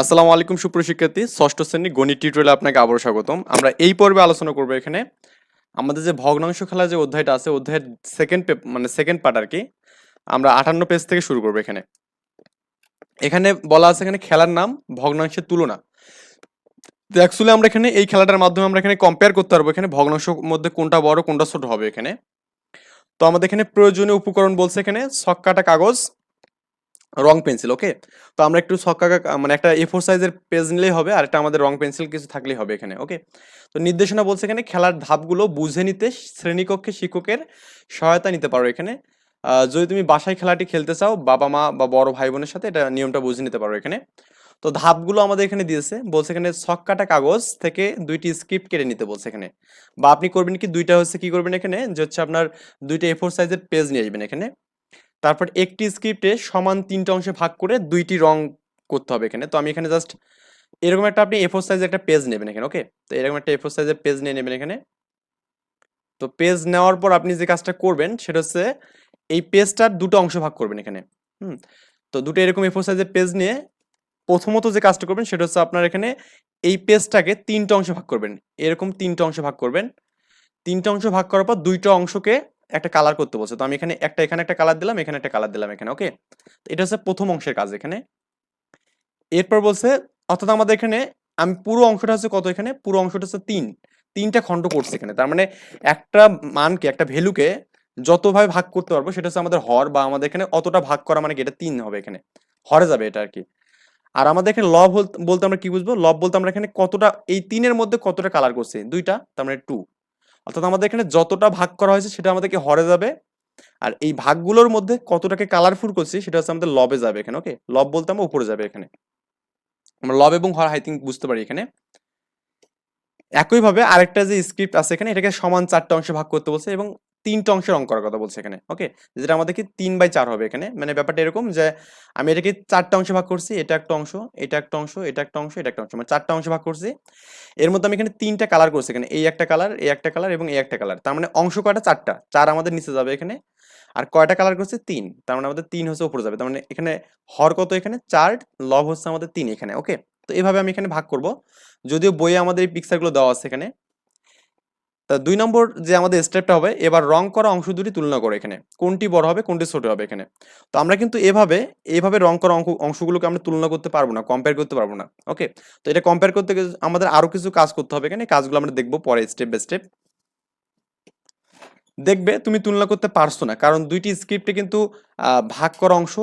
আসসালামু আলাইকুম সুপ্রশিক্ষার্থী ষষ্ঠ শ্রেণি গণিত টিউটোরিয়ালে আপনাকে আবারও স্বাগতম। আমরা এই পর্বে আলোচনা করব এখানে। আমাদের যে ভগ্নাংশ খেলা যে অধ্যায়টা আছে, অধ্যায়ের সেকেন্ড মানে সেকেন্ড পার্ট আর কি আমরা আটান্ন পেজ থেকে শুরু করব এখানে। এখানে বলা আছে এখানে খেলার নাম, ভগ্নাংশের তুলনা। তো অ্যাকচুয়ালি আমরা এখানে এই খেলাটার মাধ্যমে আমরা এখানে কম্পেয়ার করতে পারব এখানে ভগ্নাংশের মধ্যে কোনটা বড়, কোনটা ছোট হবে এখানে। তো আমাদের এখানে প্রয়োজনীয় উপকরণ বলছে এখানে ছক কাটা কাগজ রং পেন্সিল ওকে তো আমরা একটু ছক্কা মানে একটা এ ফোর সাইজের পেজ নিলেই হবে আর একটা আমাদের রং পেন্সিল কিছু থাকলেই হবে এখানে ওকে তো নির্দেশনা বলছে এখানে খেলার ধাপগুলো বুঝে নিতে শ্রেণীকক্ষে শিক্ষকের সহায়তা নিতে পারো এখানে। যদি তুমি বাসায় খেলাটি খেলতে চাও, বাবা মা বা বড় ভাই বোনের সাথে এটা নিয়মটা বুঝে নিতে পারো এখানে। তো ধাপগুলো আমাদের এখানে দিয়েছে, বলছে এখানে ছক কাটা কাগজ থেকে দুইটি স্ক্রিপ্ট কেটে নিতে বলছে এখানে। বা আপনি করবেন কি, দুইটা হচ্ছে কি করবেন এখানে, যে হচ্ছে আপনার দুইটা এ ফোর সাইজের পেজ নিয়ে আসবেন এখানে। তারপর একটি স্ক্রিপ্টে সমান তিনটা অংশে ভাগ করে দুইটি রং করতে হবে এখানে। তো আমি এখানে জাস্ট এরকম একটা আপনি এফোর সাইজের একটা পেজ নেবেন এখানে ওকে তো এরকম একটা এফোর সাইজের পেজ নিয়ে নেবেন এখানে। তো পেজ নেওয়ার পর আপনি যে কাজটা করবেন সেটা হচ্ছে এই পেজটার দুটো অংশ ভাগ করবেন এখানে, হুম? তো দুটো এরকম এফোর সাইজের পেজ নিয়ে প্রথমত যে কাজটা করবেন সেটা হচ্ছে আপনার এখানে এই পেজটাকে তিনটা অংশে ভাগ করবেন। এরকম তিনটা অংশে ভাগ করবেন। তিনটা অংশ ভাগ করার পর দুইটা অংশকে একটা কালার করতে বলছে। তো আমি এখানে একটা এখানে একটা কালার দিলাম, এখানে একটা কালার দিলাম এখানে ওকে এটা হচ্ছে প্রথম অংশের কাজ এখানে। এরপর বলছে, অর্থাৎ আমাদের এখানে, আমি পুরো অংশটা হচ্ছে কত এখানে? পুরো অংশটা হচ্ছে তিন। তিনটা খণ্ড করছে এখানে। তার মানে একটা মানকে একটা ভ্যালুকে যতভাবে ভাগ করতে পারব, সেটা হচ্ছে আমাদের হর বা আমাদের এখানে অতটা ভাগ করা মানে কি, এটা তিন হবে এখানে। হরে যাবে এটা আর কি। আর আমাদের এখানে লব বল- বলতে আমরা কি বুঝব? লব বলতে আমরা এখানে কতটা, এই তিনের মধ্যে কতটা কালার করছি? দুইটা, তার মানে টু অর্থাৎ আমাদের এখানে যতটা ভাগ করা হয়েছে সেটা আমাদেরকে হরে যাবে। আর এই ভাগগুলোর মধ্যে কতটাকে কালারফুল করছি সেটা হচ্ছে আমাদের লবে যাবে এখানে ওকে লব বলতে আমরা উপরে যাবে এখানে। আমরা লব এবং হর আই থিঙ্ক বুঝতে পারি এখানে। একইভাবে আরেকটা যে স্ক্রিপ্ট আছে এখানে, এটাকে সমান চারটা অংশে ভাগ করতে বলছে এবং তিনটা অংশে রং করার কথা বলছে এখানে ওকে যেটা আমাদেরকে তিন বাই চার হবে এখানে। মানে ব্যাপারটা এরকম যে, আমি এটাকে চারটা অংশে ভাগ করছি, এটা একটা অংশ, এটা একটা অংশ, এটা একটা অংশ, এটা একটা অংশ মানে চারটা অংশে ভাগ করছি। এর মধ্যে আমি এখানে তিনটা কালার করছি এখানে, এই একটা কালার এই একটা কালার এবং এই একটা কালার তার মানে অংশ কয়টা? চারটা। চার আমাদের নিচে যাবে এখানে, আর কয়টা কালার করছে? তিন। তার মানে আমাদের তিন হচ্ছে উপরে যাবে। তার মানে এখানে হর কত এখানে? চার লব হচ্ছে আমাদের তিন এখানে ওকে তো এইভাবে আমি এখানে ভাগ করব। যদিও বইয়ে আমাদের এই পিকচারগুলো দেওয়া আছে এখানে তা দুই নম্বর যে আমাদের স্টেপটা হবে, এবার রং করা অংশ দুটি তুলনা করো এখানে। কোনটি বড় হবে, কোনটি ছোট হবে এখানে। তো আমরা কিন্তু এভাবে এইভাবে রং করা অংশগুলোকে আমরা তুলনা করতে পারব না কম্পেয়ার করতে পারব না ওকে তো এটা কম্পেয়ার করতে আমাদের আরও কিছু কাজ করতে হবে এখানে, কাজগুলো আমরা দেখব পরে স্টেপ বাই স্টেপ দেখবে, তুমি তুলনা করতে পারছ না, কারণ দুইটি স্ক্রিপ্টে কিন্তু ভাগ করা অংশ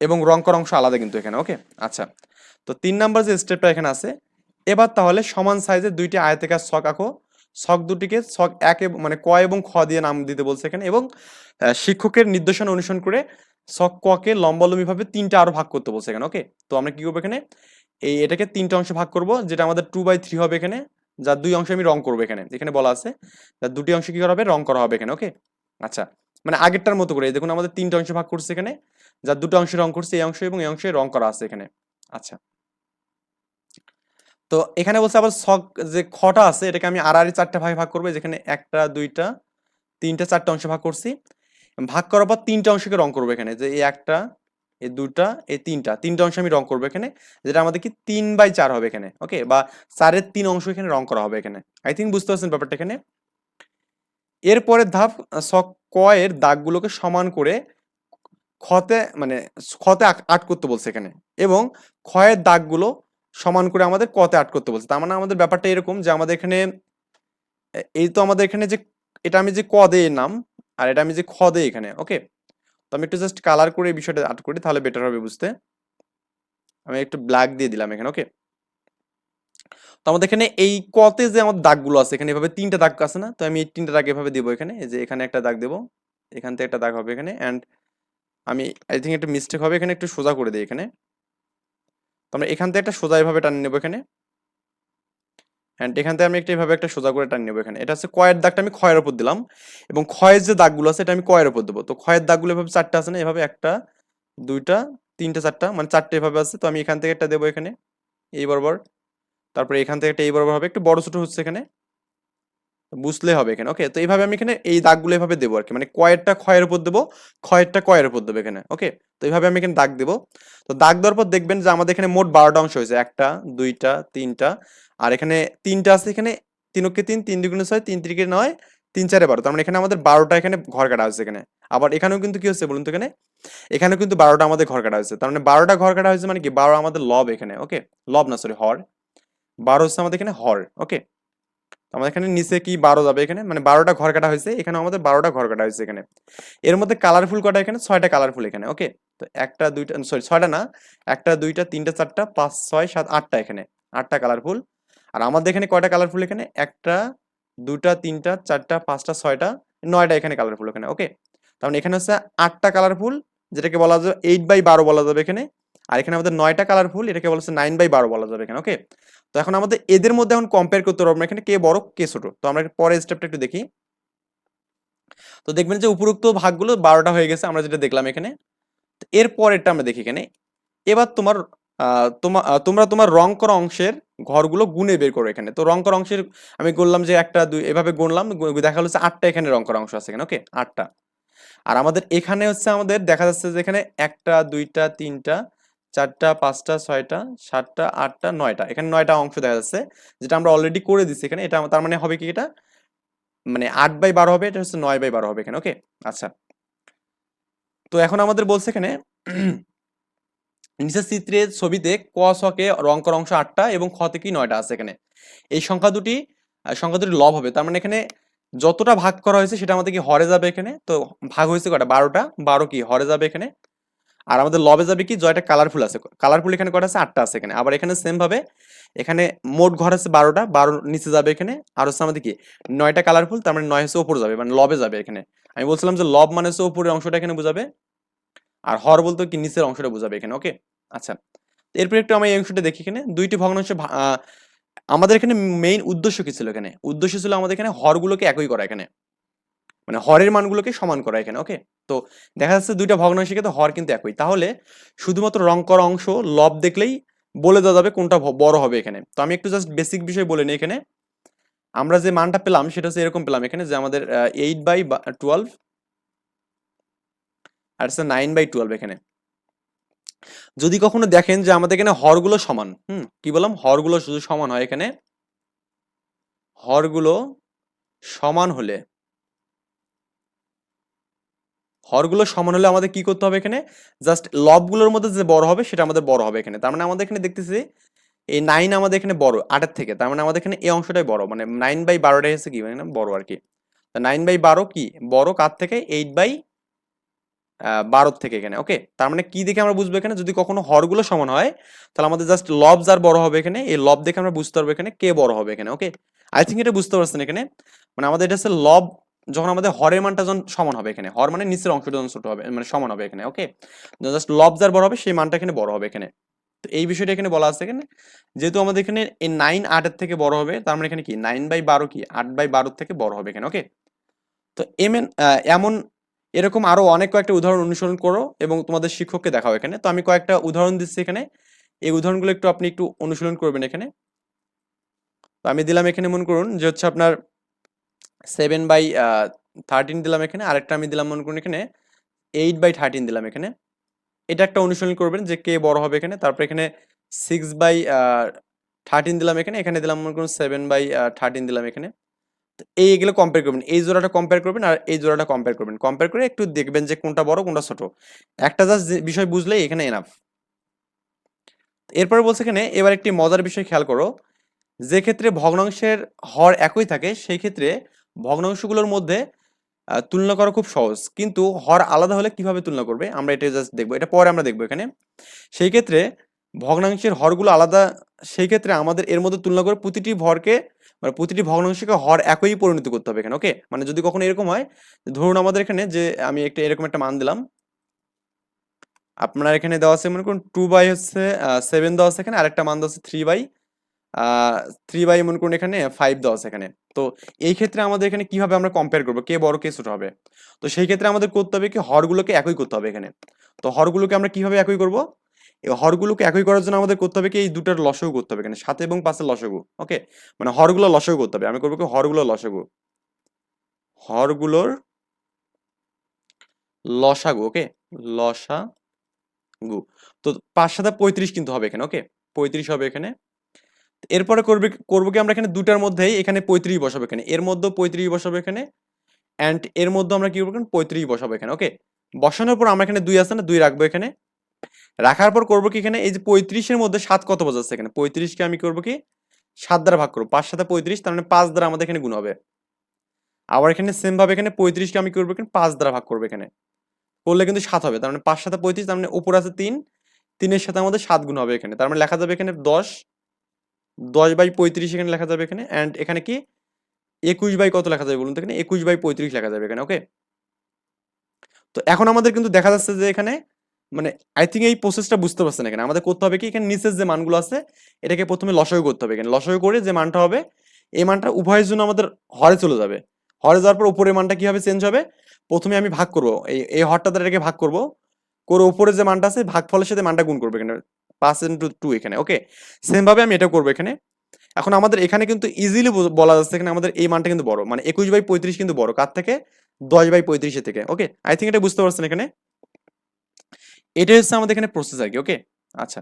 এবং রং করা অংশ আলাদা কিন্তু এখানে ওকে আচ্ছা তো তিন নাম্বার যে স্টেপটা এখানে আছে, এবার তাহলে সমান সাইজের দুইটি আয়তাকার ছক আঁকো ছক দুটিকে ছক এক মানে ক এবং খ দিয়ে নাম দিতে বলছে এখানে এবং শিক্ষকের নির্দেশনা অনুসরণ করে ছক ককে লম্বালম্বিভাবে তিনটা আরও ভাগ করতে বলছে এখানে ওকে তো আমরা কি করব এখানে? এই এটাকে তিনটা অংশে ভাগ করব, যেটা আমাদের টু বাই থ্রি হবে এখানে, যার দুই অংশে আমি রং করব এখানে এখানে বলা আছে, যার দুটি অংশে কি করা হবে? রং করা হবে এখানে ওকে আচ্ছা মানে আগেরটার মতো করে দেখুন আমাদের তিনটা অংশে ভাগ করছে এখানে, যার দুটো অংশে রং করছে, এই অংশ এবং এই অংশে রং করা আছে এখানে আচ্ছা। তো এখানে বলছে আবার ছক যে খটা আছে এটাকে আমি আড়াআড়ি চারটা ভাগে ভাগ করব যেখানে একটা দুইটা তিনটা চারটা অংশে ভাগ করছি। ভাগ করার পর তিনটা অংশকে রং করব এখানে যে এই একটা এই দুটা এই তিনটা তিনটা অংশ আমি রং করব এখানে যেটা আমাদের কি তিন বাই চার হবে এখানে ওকে? বা চারের তিন অংশ এখানে রং করা হবে এখানে। আই থিঙ্ক বুঝতে পারছেন ব্যাপারটা এখানে? এরপরের ধাপ আহ, কয়ের দাগগুলোকে সমান করে খতে মানে আট আট করতে বলছে এখানে এবং ক্ষয়ের দাগগুলো সমান করে আমাদের কতে আট করতে বলছে। তার মানে আমাদের ব্যাপারটা এরকম যে আমাদের এখানে, এই তো আমাদের এখানে যে, এটা আমি যে ক দে নাম, আর এটা আমি যে খ দে এখানে ওকে তো আমি একটু জাস্ট কালার করে এই বিষয়টা আট করি, তাহলে বেটার হবে বুঝতে। আমি একটু ব্ল্যাক দিয়ে দিলাম এখানে ওকে তো আমাদের এখানে এই কতে যে আমাদের দাগগুলো আছে, এখানে এভাবে তিনটা দাগ আছে না? তো আমি এই তিনটা দাগ এভাবে দেবো এখানে যে এখানে একটা দাগ দেবো, এখান থেকে একটা দাগ হবে এখানে অ্যান্ড আমি আই থিঙ্ক একটা মিস্টেক হবে, এখানে একটু সোজা করে দিই এখানে। তো আমরা এখান থেকে একটা সোজা এভাবে টান নেব এখানে। অ্যান্ড এখান থেকে আমি একটা এভাবে একটা সোজা করে টান নেব এখানে। এটা হচ্ছে কয়ের দাগটা আমি ক্ষয়ের ওপর দিলাম এবং ক্ষয়ের যে দাগগুলো আছে এটা আমি কয়ের ওপর দেবো। তো ক্ষয়ের দাগগুলো এভাবে চারটে আছে না? এভাবে একটা, দুইটা, তিনটা, চারটা মানে চারটে এভাবে আছে। তো আমি এখান থেকে একটা দেবো এখানে, এই বরাবর। তারপরে এখান থেকে একটা এই বরাবর হবে। একটু বড় ছোটো হচ্ছে এখানে। বুঝলে হবে এখানে। ওকে তো এইভাবে আমি এখানে এই দাগগুলো এভাবে দেবো আর কি মানে কয়েরটা ক্ষয়ের উপর দেবো, ক্ষয়েরটা কয়ের উপর দেবো এখানে। ওকে তো এইভাবে আমি এখানে দাগ দেবো। তো দাগ দেওয়ার পর দেখবেন যে আমাদের এখানে মোট বারোটা অংশ হয়েছে। একটা, দুইটা, তিনটা। আর এখানে তিনটা আছে এখানে তিনকে তিন তিন দুগুণে ছয়, তিন তিরিকে নয়, তিন চারে বারো। তার মানে এখানে আমাদের বারোটা এখানে ঘর কাটা হয়েছে এখানে। আবার এখানেও কিন্তু কি হচ্ছে বলুন তো এখানে? এখানেও কিন্তু বারোটা আমাদের ঘর কাটা হয়েছে। তার মানে বারোটা ঘর কাটা হয়েছে মানে কি? বারো আমাদের লব এখানে। ওকে লব না সরি হর। বারো হচ্ছে আমাদের এখানে হর। ওকে আমাদের এখানে নিচে কি বারো যাবে এখানে? মানে বারোটা ঘর কাটা হয়েছে এখানে আমাদের বারোটা ঘর কাটা হয়েছে এখানে। এর মধ্যে কালারফুল কটা এখানে? ছয়টা কালারফুল এখানে ওকে তো একটা, দুইটা সরি ছয়টা না, একটা, দুইটা, তিনটা, চারটা, পাঁচ, ছয়, সাত, আটটা এখানে, আটটা কালারফুল আর আমাদের এখানে কয়টা কালারফুল এখানে? একটা দুটা তিনটা, চারটা, পাঁচটা, ছয়টা, নয়টা এখানে কালারফুল এখানে ওকে তার মানে এখানে হচ্ছে আটটা কালারফুল যেটাকে বলা যাবে এইট বাই বারো বলা যাবে এখানে। আর এখানে আমাদের নয়টা কালারফুল এটাকে বলা হচ্ছে নাইন বাই বারো বলা যাবে এখানে ওকে তো এখন আমাদের এদের মধ্যে এখন কম্পেয়ার করতে পারব এখানে কে বড়, কে ছোট। তো আমরা পরের স্টেপটা একটু দেখি। তো দেখবেন যে উপরোক্ত ভাগগুলো বারোটা হয়ে গেছে, আমরা যেটা দেখলাম এখানে। এর পরেরটা আমরা দেখি এখানে। এবার তোমার তোমার তোমরা তোমার রং করা অংশের ঘরগুলো গুনে বের করো এখানে। তো রং করা অংশের, আমি বললাম যে একটা, দুই, এভাবে গুনলাম দেখা যাচ্ছে আটটা এখানে রং করা অংশ আছে এখানে ওকে আটটা। আর আমাদের এখানে হচ্ছে আমাদের দেখা যাচ্ছে যে এখানে একটা, দুইটা, তিনটা চারটা, পাঁচটা, ছয়টা, সাতটা, আটটা, নয়টা। এখানে নয়টা অংশ দেখা যাচ্ছে, যেটা আমরা অলরেডি করে দিচ্ছি এখানে। এটা তার মানে হবে কি এটা? মানে আট বাই বারো হবে, এটা হচ্ছে নয় বাই বারো হবে এখানে ওকে আচ্ছা। তো এখন আমাদের বলছে এখানে, নিচের চিত্রের ছবিতে ক ছকে রং করা অংশ আটটা এবং খ থেকে নয়টা আছে এখানে। এই সংখ্যা দুটি সংখ্যা দুটি লব হবে। তার মানে এখানে যতটা ভাগ করা হয়েছে সেটা আমাদের কি হরে যাবে এখানে? তো ভাগ হয়েছে কটা বারোটা। বারো কি? হরে যাবে এখানে। আর আমাদের লবে যাবে কি? জয়টা কালারফুল আছে। কালারফুল এখানে কটা আছে? আটটা আছে এখানে। আবার এখানে সেম ভাবে এখানে মোট ঘর আছে বারোটা। বারো নিচে যাবে এখানে। আর হচ্ছে আমাদের কি? নয়টা কালারফুল তার মানে নয় হচ্ছে ওপর যাবে মানে লবে যাবে এখানে। আমি বলছিলাম যে লব মানে হচ্ছে উপরের অংশটা এখানে বোঝাবে। আর হর বলতে কি? নিচের অংশটা বোঝাবে এখানে ওকে আচ্ছা। এরপর একটু আমি এই অংশটা দেখি এখানে। দুইটি ভগ্নাংশ আমাদের এখানে মেইন উদ্দেশ্য কি ছিল এখানে? উদ্দেশ্য ছিল আমাদের এখানে হরগুলোকে একই করা এখানে। মানে হরের মানগুলোকে সমান করা এখানে ওকে তো দেখা যাচ্ছে দুইটা ভগ্নাংশের ক্ষেত্রে হর কিন্তু একই। তাহলে শুধুমাত্র রং করা অংশ, লব দেখলেই বলে দেওয়া যাবে কোনটা বড় হবে এখানে। তো আমি একটু জাস্ট বেসিক বিষয় বলে নিই এখানে। আমরা যে মানটা পেলাম সেটা হচ্ছে এরকম পেলাম এখানে যে আমাদের এইট বাই টুয়েলভ আর হচ্ছে নাইন বাই টুয়েলভ এখানে। যদি কখনো দেখেন যে আমাদের এখানে হরগুলো সমান, হুম, কি বললাম? হরগুলো শুধু সমান হয় এখানে। হরগুলো সমান হলে হরগুলো সমান হলে আমাদের কি করতে হবে এখানে? জাস্ট লবগুলোর মধ্যে যে বড় হবে সেটা আমাদের বড় হবে এখানে। তার মানে আমাদের এখানে দেখতেছি এই নাইন আমাদের এখানে বড়, আটের থেকে। তার মানে আমাদের এখানে এই অংশটাই বড়। মানে নাইন বাই বারোটাই হচ্ছে কি? মানে বড় আর কি। নাইন বাই বারো কি? বড় কার থেকে? এইট বাই বারোর থেকে এখানে ওকে তার মানে কি দেখে আমরা বুঝব এখানে? যদি কখনো হরগুলো সমান হয়, তাহলে আমাদের জাস্ট লব যার বড় হবে এখানে। এই লব দেখে আমরা বুঝতে পারব এখানে কে বড় হবে এখানে ওকে আই থিঙ্ক এটা বুঝতে পারছেন এখানে। মানে আমাদের এটা হচ্ছে লব যখন আমাদের হরের মানটা যখন সমান হবে এখানে, হর মানে নিচের অংশটা যখন ছোট হবে মানে সমান হবে এখানে ওকে জাস্ট লব যার বড় হবে, সেই মানটা এখানে বড় হবে এখানে। তো এই বিষয়টা এখানে বলা আছে এখানে, যেহেতু আমাদের এখানে এই নাইন আটের থেকে বড় হবে, তার মানে এখানে কি? নাইন বাই বারো কি? আট বাই বারোর থেকে বড় হবে এখানে ওকে তো এমন এমন এরকম আরও অনেক কয়েকটা উদাহরণ অনুসরণ করো এবং তোমাদের শিক্ষককে দেখাও এখানে। তো আমি কয়েকটা উদাহরণ দিচ্ছি এখানে। এই উদাহরণগুলো একটু আপনি একটু অনুশীলন করবেন এখানে। তো আমি দিলাম এখানে মনে করুন যে হচ্ছে আপনার সেভেন বাই থার্টিন দিলাম এখানে, আরেকটা আমি দিলাম মনে করুন এখানে এইট বাই থার্টিন দিলাম এখানে। এটা একটা অনুশীলন করবেন যে কে বড় হবে এখানে, তারপর এখানে সিক্স বাই থার্টিন দিলাম এখানে এখানে দিলাম মনে করুন সেভেন বাই থার্টিন দিলাম এখানে। এই এগুলো কম্পেয়ার করবেন, এই জোড়াটা কম্পেয়ার করবেন আর এই জোড়াটা কম্পেয়ার করবেন। কম্পেয়ার করে একটু দেখবেন যে কোনটা বড়, কোনটা ছোট। একটা জাস্ট বিষয় বুঝলেই এখানে এনাফ এরপরে বলছে এখানে, এবার একটি মজার বিষয় খেয়াল করো। যে ক্ষেত্রে ভগ্নাংশের হর একই থাকে, সেই ক্ষেত্রে ভগ্নাংশগুলোর মধ্যে তুলনা করা খুব সহজ। কিন্তু হর আলাদা হলে কীভাবে তুলনা করবে? আমরা এটা জাস্ট দেখব। এটা পরে আমরা দেখব এখানে। সেই ক্ষেত্রে ভগ্নাংশের হরগুলো আলাদা, সেই ক্ষেত্রে আমাদের এর মধ্যে তুলনা করে প্রতিটি ভরকে মানে প্রতিটি ভগ্নাংশকে হর একই পরিণত করতে হবে এখানে ওকে মানে যদি কখনো এরকম হয়, ধরুন আমাদের এখানে যে আমি একটা, এরকম একটা মান দিলাম। আপনার এখানে দেওয়া আছে, মনে করুন টু বাই হচ্ছে সেভেন দেওয়া আছে এখানে, আরেকটা মান দেওয়া আছে থ্রি বাই থ্রি বাই মনে করুন এখানে ফাইভ দেওয়া আছে এখানে। তো এই ক্ষেত্রে আমাদের এখানে কীভাবে আমরা কম্পেয়ার করব? কে বড়, কে ছোট হবে? তো সেই ক্ষেত্রে আমাদের করতে হবে কি, হরগুলোকে একই করতে হবে এখানে। তো হরগুলোকে আমরা কীভাবে একই করব? এই হরগুলোকে একই করার জন্য আমাদের করতে হবে কি, এই দুটার লসগু করতে হবে এখানে সাত এবং পাঁচের লসগু ওকে মানে হরগুলো লসগু করতে হবে। আমি করব কি, হরগুলো লসগু। হরগুলোর লসাগু ওকে লসাগু। তো পাঁচ সাথে পঁয়ত্রিশ কিন্তু হবে এখানে ওকে পঁয়ত্রিশ হবে এখানে। এরপরে করবে, করব কি আমরা এখানে দুটার মধ্যেই এখানে পঁয়ত্রিশ বসাবো এখানে। এর মধ্যে পঁয়ত্রিশ বসাবো এখানে অ্যান্ড এর মধ্যে আমরা কি করব পঁয়ত্রিশ বসাবো এখানে ওকে বসানোর পর আমরা এখানে দুই আছে না? দুই রাখব এখানে। রাখার পর করব কি এখানে? এই যে পঁয়ত্রিশের মধ্যে সাত কত বোঝাচ্ছে এখানে? পঁয়ত্রিশকে আমি করব কি? সাত দ্বারা ভাগ করব। পাঁচ সাথে পঁয়ত্রিশ, তার মানে পাঁচ দ্বারা আমাদের এখানে গুণ হবে। আবার এখানে সেম ভাবে এখানে পঁয়ত্রিশকে আমি করব এখানে পাঁচ দ্বারা ভাগ করব এখানে। করলে কিন্তু সাত হবে, তার মানে পাঁচ সাথে পঁয়ত্রিশ, তার মানে উপর আছে তিন। তিনের সাথে আমাদের সাত গুণ হবে এখানে। তার মানে লেখা যাবে এখানে দশ দশ বাই পঁয়ত্রিশ এখানে লেখা যাবে এখানে অ্যান্ড এখানে কি? একুশ বাই কত লেখা যাবে বলুন তো এখানে? একুশ বাই পঁয়ত্রিশ লেখা যাবে এখানে ওকে তো এখন আমাদের কিন্তু দেখা যাচ্ছে যে এখানে মানে আই থিঙ্ক এই প্রসেসটা বুঝতে পারছেন এখানে। আমাদের করতে হবে কি? এখানে নিচের যে মানগুলো আছে, এটাকে প্রথমে লসাগু করতে হবে এখানে। লসাগু করে যে মানটা হবে, এই মানটা উভয়ের জন্য আমাদের হরে চলে যাবে। হরে যাওয়ার পর উপরের মানটা কি হবে? চেঞ্জ হবে। প্রথমে আমি ভাগ করব। এই এই হরটা দ্বারা এটাকে ভাগ করব। করে উপরে যে মানটা আছে ভাগ ফলের সাথে মানটা গুণ করবে এখানে। পাঁচ ইন্টু টু এখানে ওকে সেম ভাবে আমি এটা করব এখানে। এখন আমাদের এখানে কিন্তু ইজিলি বলা যাচ্ছে এখানে আমাদের এই মানটা কিন্তু বড় মানে একুশ বাই পঁয়ত্রিশ কিন্তু বড়। কার থেকে? দশ বাই পঁয়ত্রিশের থেকে ওকে আই থিঙ্ক এটা বুঝতে পারছেন এখানে? এটা হচ্ছে আমাদের এখানে প্রসেস আর কি ওকে আচ্ছা।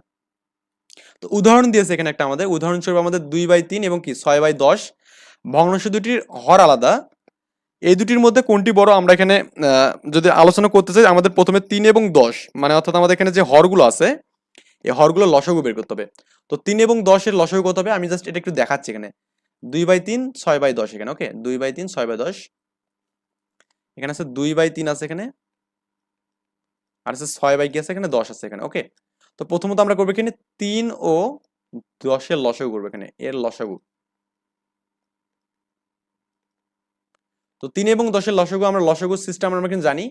তো উদাহরণ দিয়েছে এখানে একটা আমাদের। উদাহরণস্বরূপ আমাদের দুই বাই তিন এবং কি? ছয় বাই দশ। ভগ্নাংশ দুটির হর আলাদা। এই দুটির মধ্যে কোনটি বড় আমরা এখানে যদি আলোচনা করতে চাই, আমাদের প্রথমে তিন এবং দশ মানে অর্থাৎ আমাদের এখানে যে হরগুলো আছে এই হরগুলো লসগু বের করতে হবে। তো তিন এবং দশের লসগু কত হবে? আমি জাস্ট এটা একটু দেখাচ্ছি এখানে। দুই বাই তিন, ছয় বাই দশ এখানে ওকে দুই বাই তিন, ছয় বাই দশ। এখানে আছে দুই বাই তিন আছে এখানে। আর আছে ছয় বাই কি আছে এখানে? দশ আছে এখানে ওকে তো প্রথমত আমরা করব এখানে তিন ও দশের লসগু করব এখানে, এর লসাগু। তো তিন এবং দশের লসাগু, আমরা লসাগু সিস্টেম আমরা কিন্তু জানি।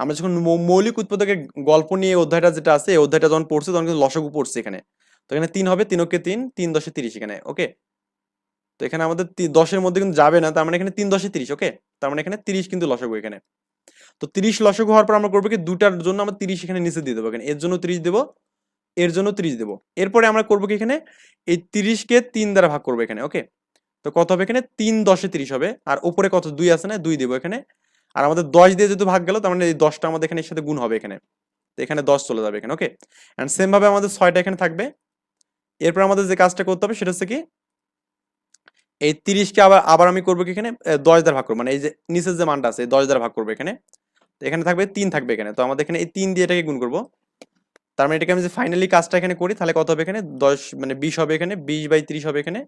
আমরা যখন মৌলিক উৎপাদকের গল্প নিয়ে অধ্যায়টা যেটা আছে অধ্যায়টা যখন পড়ছে তখন কিন্তু লসাগু পড়ছে এখানে। তো এখানে তিন হবে, তিনকে তিন তিন দশে তিরিশ এখানে, ওকে? তো এখানে আমাদের দশের মধ্যে কিন্তু যাবে না, তার মানে এখানে তিন দশে তিরিশ, ওকে? তার মানে এখানে তিরিশ কিন্তু লসাগু এখানে। তো তিরিশ লসাগু হওয়ার পর আমরা করব কি, দুটার জন্য আমরা তিরিশ এখানে নিচে দিয়ে দেবো, এখানে এর জন্য তিরিশ দেবো, এর জন্য তিরিশ দেবো। এরপরে আমরা করব কি এখানে, এই তিরিশকে তিন দ্বারা ভাগ করব এখানে, ওকে? তো কত হবে এখানে? তিন দশে তিরিশ হবে। আর উপরে কত? দুই আছে না? দুই দেবো এখানে। আর আমাদের দশ দিয়ে যেহেতু ভাগ গেল, তার মানে এই দশটা আমাদের এখানে এর সাথে গুণ হবে এখানে। তো এখানে দশ চলে যাবে এখানে, ওকে? অ্যান্ড সেম ভাবে আমাদের ছয়টা এখানে থাকবে। এরপর আমাদের যে কাজটা করতে হবে, সেটা হচ্ছে কি, এই তিরিশকে আবার আবার আমি করব কি এখানে? দশ দ্বারা ভাগ করব। মানে এই যে নিচের যে মানটা আছে দশ দ্বারা ভাগ করব এখানে। এখানে থাকবে তিন থাকবে এখানে। তো আমাদের এখানে এই তিন দিয়ে এটাকে গুণ করব। তার মানে এটাকে আমি যে ফাইনালি কাজটা এখানে করি, তাহলে কত হবে এখানে? দশ মানে বিশ হবে এখানে, বিশ বাই তিরিশ হবে এখানে।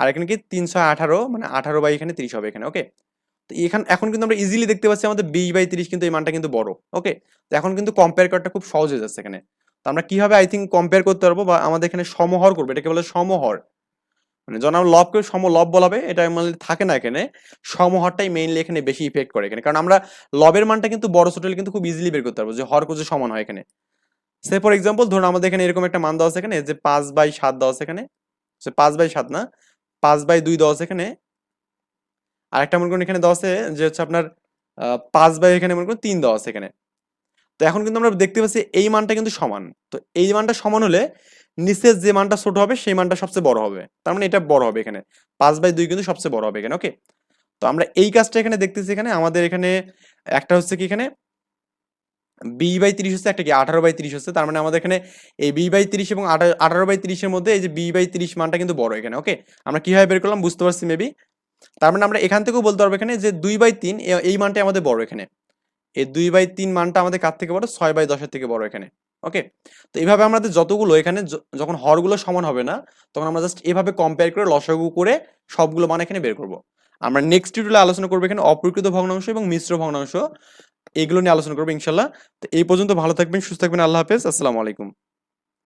আর এখানে কি তিনশো আঠারো মানে আঠারো বাই এখানে তিরিশ হবে এখানে ওকে তো এখানে, এখন কিন্তু আমরা ইজিলি দেখতে পাচ্ছি আমাদের বিশ বাই তিরিশ কিন্তু এই মানটা কিন্তু বড় ওকে তো এখন কিন্তু কম্পেয়ার করাটা খুব সহজ হয়ে যাচ্ছে এখানে। তো আমরা কীভাবে আই থিঙ্ক কম্পেয়ার করতে পারব বা আমাদের এখানে সমহর করব, এটাকে বলে সমহর। মানে আমরা লবকে সম লব বলাবে এটা মানে থাকে না এখানে, সমহরটাই মেইনলি এখানে বেশি ইফেক্ট করে এখানে। কারণ আমরা লবের মানটা কিন্তু বড়, ছোট কিন্তু খুব ইজিলি বের করতে পারব যে হর কোজে সমান হয় এখানে। সে ফর এক্সাম্পল ধরুন আমাদের এখানে এরকম একটা মান দেওয়া আছে এখানে, যে পাঁচ বাই সাত দেওয়া আছে এখানে, সে পাঁচ বাই সাত না? পাঁচ বাই দুই দশ এখানে। আর একটা মনে করুন এখানে আছে যে হচ্ছে আপনার পাঁচ বাই এখানে মনে করুন তিন আছে এখানে। তো এখন কিন্তু আমরা দেখতে পাচ্ছি এই মানটা কিন্তু সমান। তো এই মানটা সমান হলে নিচের যে মানটা ছোট হবে, সেই মানটা সবচেয়ে বড় হবে। তার মানে এটা বড় হবে এখানে। পাঁচ বাই দুই কিন্তু সবচেয়ে বড় হবে এখানে ওকে তো আমরা এই কাজটা এখানে দেখতেছি এখানে। আমাদের এখানে একটা হচ্ছে কি এখানে? বি বাই তিরিশ হচ্ছে একটা কি? আঠারো বাই তিরিশ হচ্ছে। তার মানে আমাদের এখানে এই বি বাই তিরিশ এবং আঠারো বাই তিরিশের মধ্যে এই যে বি বাই তিরিশ মানটা কিন্তু বড় এখানে, ওকে? আমরা কীভাবে বের করলাম? বুঝতে পারছি মেবি তার মানে আমরা এখান থেকেও বলতে পারব এখানে যে দুই বাই তিন এই মানটা আমাদের বড় এখানে। এই দুই বাই তিন মানটা আমাদের কার থেকে বড়? ছয় বাই দশের থেকে বড় এখানে, ওকে? তো এইভাবে আমাদের যতগুলো এখানে যখন হরগুলো সমান হবে না, তখন আমরা জাস্ট এভাবে কম্পেয়ার করে, লসাগু করে সবগুলো মান এখানে বের করব। আমরা নেক্সট টিউটোরিয়ালে আলোচনা করব এখানে অপ্রকৃত ভগ্নাংশ এবং মিশ্র ভগ্নাংশ। এগুলো নিয়ে আলোচনা করব ইনশাল্লাহ। তো এই পর্যন্ত ভালো থাকবেন, সুস্থ থাকবেন, আল্লাহ হাফেজ, আসসালামু আলাইকুম।